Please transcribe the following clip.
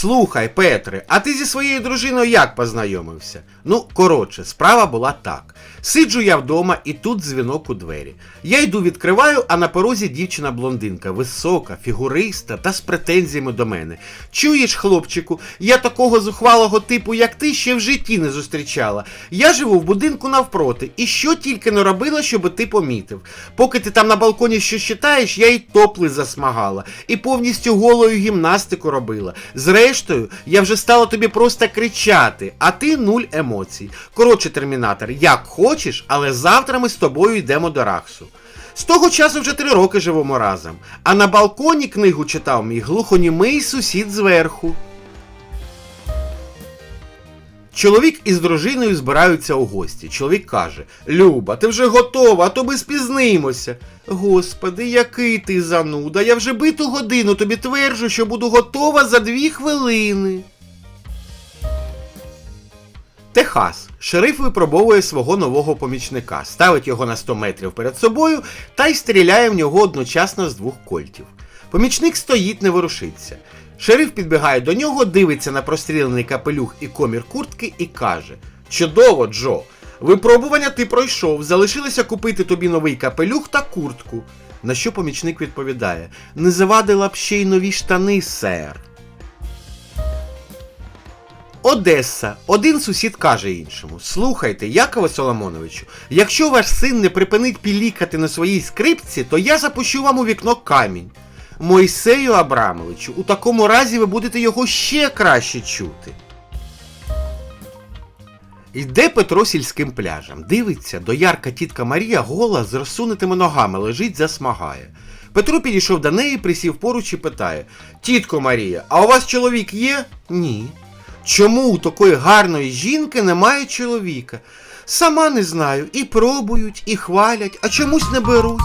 Слухай, Петре, а ти зі своєю дружиною як познайомився? Ну, коротше, справа була так. Сиджу я вдома, і тут дзвінок у двері. Я йду відкриваю, а на порозі дівчина блондинка, висока, фігуриста та з претензіями до мене. Чуєш, хлопчику, я такого зухвалого типу, як ти, ще в житті не зустрічала. Я живу в будинку навпроти, і що тільки не робила, щоб ти помітив. Поки ти там на балконі що читаєш, я й топли засмагала, і повністю голою гімнастику робила. Зрештою, я вже стала тобі просто кричати, а ти нуль емоцій. Коротше, термінатор, як хочеш, але завтра ми з тобою йдемо до Раксу. З того часу вже три роки живемо разом, а на балконі книгу читав мій глухонімий сусід зверху. Чоловік із дружиною збираються у гості. Чоловік каже: Люба, ти вже готова, а то ми спізнимося. Господи, який ти зануда, я вже биту годину тобі тверджу, що буду готова за дві хвилини. Техас. Шериф випробовує свого нового помічника, ставить його на 100 метрів перед собою та й стріляє в нього одночасно з двох кольтів. Помічник стоїть, не ворушиться. Шериф підбігає до нього, дивиться на прострілений капелюх і комір куртки і каже: Чудово, Джо! Випробування ти пройшов, залишилося купити тобі новий капелюх та куртку. На що помічник відповідає: Не завадила б ще й нові штани, сер. Одеса. Один сусід каже іншому: Слухайте, Якове Соломоновичу, якщо ваш син не припинить пілікати на своїй скрипці, то я запущу вам у вікно камінь. Мойсею Абрамовичу, у такому разі ви будете його ще краще чути. Йде Петро сільським пляжем. Дивиться, доярка тітка Марія гола з розсунутими ногами лежить, засмагає. Петро підійшов до неї, присів поруч і питає: Тітко Марія, а у вас чоловік є? Ні. Чому у такої гарної жінки немає чоловіка? Сама не знаю, і пробують, і хвалять, а чомусь не беруть.